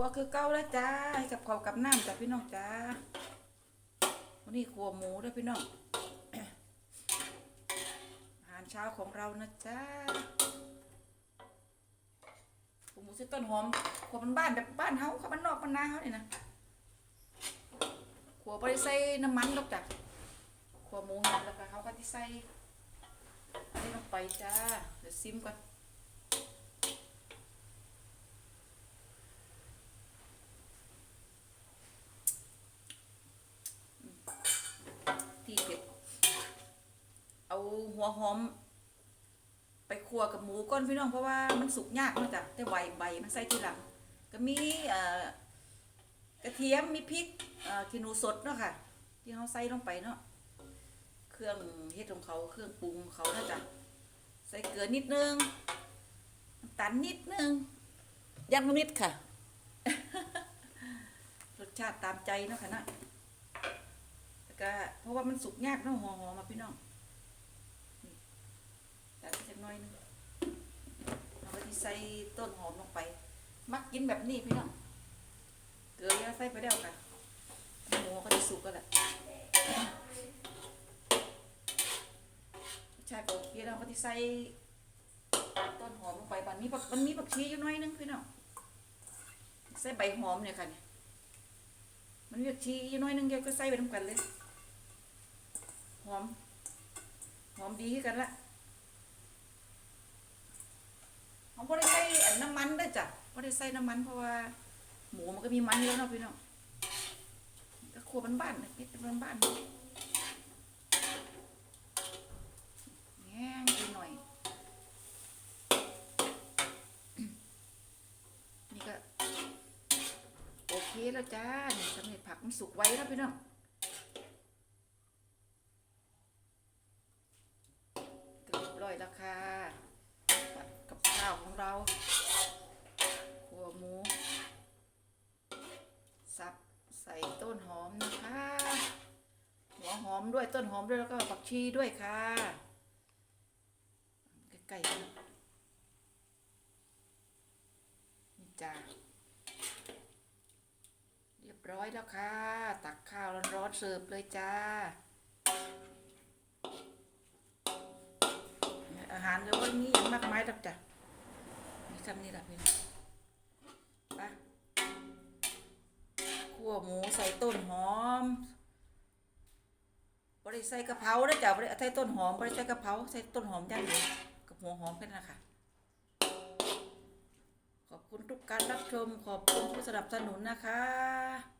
ครัวคือเก้าแล้วจ้าให้กับข้าวกับน้ำจ้ะพี่น้องจ้าวันนี้ครัวหมูด้วยพี่น้องอาหารเช้าของเรานะจ้าครัวหมูซื้อต้นหอมครัวมันบ้านแบบบ้านเฮาเขาบ้านนอกบ้านนาเฮาเนี่ยนะครัวบริใส่น้ำมันดอกจ้ะครัวหมูห็นแล้วก็เขาก็ที่ใส่อันนี้ลงไปจ้าเดี๋ยวซิมก่อน ที่เผ็ดเอา หัวหอม ไปคั่วกับหมูก้อนพี่น้องเพราะว่ามันสุกยากเนาะจ้ะแต่ใบใบมันใส่ทีหลัง ก็มีกระเทียมมีพริกเอ่อขี้หนูสดเนาะค่ะ ที่เขาใส่ลงไปเนาะเครื่องเฮ็ดของเขาเครื่องปรุงเขาเนาะจ้ะใส่เกลือนิดนึงตาลนิดนึงยำนิดค่ะ รสชาติตามใจเนาะค่ะเนาะแล้วก็เพราะว่ามันสุกยากเนาะหอมๆมาพี่น้อง อยหนึงเราก็ที่ใส่ต้นหอมลงไป มักกินแบบนี้พี่น้องเกลือใส่ไปแล้วค่ะหมูก็จะสุกก็แหละใช่ก็โอเคแล้วก็ที่ใส่ต้นหอมลงไปบันนี้ผักมันมีผักชีอยู่หน้อยนึงพี่น้องใส่ใบหอมเนี่ยค่ะเนี่ยมันมีผักชีอยู่หน้อยนึงเดียวก็ใส่ไปทำกันเลย หอม หอมดีกันละ หอมพอได้ใส่น้ำมันได้วยจ้ะพอได้ใส่น้ำมันเพราะว่าหมูมันก็มีมันเยอะเนาะพี่น้องก็ครัวบ้านๆนะเฮ็ดเป็นบ้านๆแง่งไปหน่อย นี่ก็โอเคแล้วจ้านี่สำเร็จผักมันสุกไว้แล้วพี่น้องเรียบร้อยแล้วค่ะาของเราขัวหมู สับใส่ต้นหอมนะคะ หัวหอมด้วยต้นหอมด้วยแล้วก็ผักชีด้วยค่ะ ใกล้ๆนนี่จ้าเรียบร้อยแล้วค่ะ ตักข้าวร้อนๆเสิร์ฟเลยจ้าอาหารเดี๋ยววันนี้ยังมากมายดอกจ้ะ มีคำนี้แหละพี่น้องไปขั่วหมูใส่ต้นหอมบริใส่กะเพราได้จ้ะบริใส่ต้นหอมบริใส่กะเพราใส่ต้นหอมย่างเดียวกับหัวหอมแค่นั้นนะคะขอบคุณทุกการรับชม ขอบคุณผู้สนับสนุนนะคะ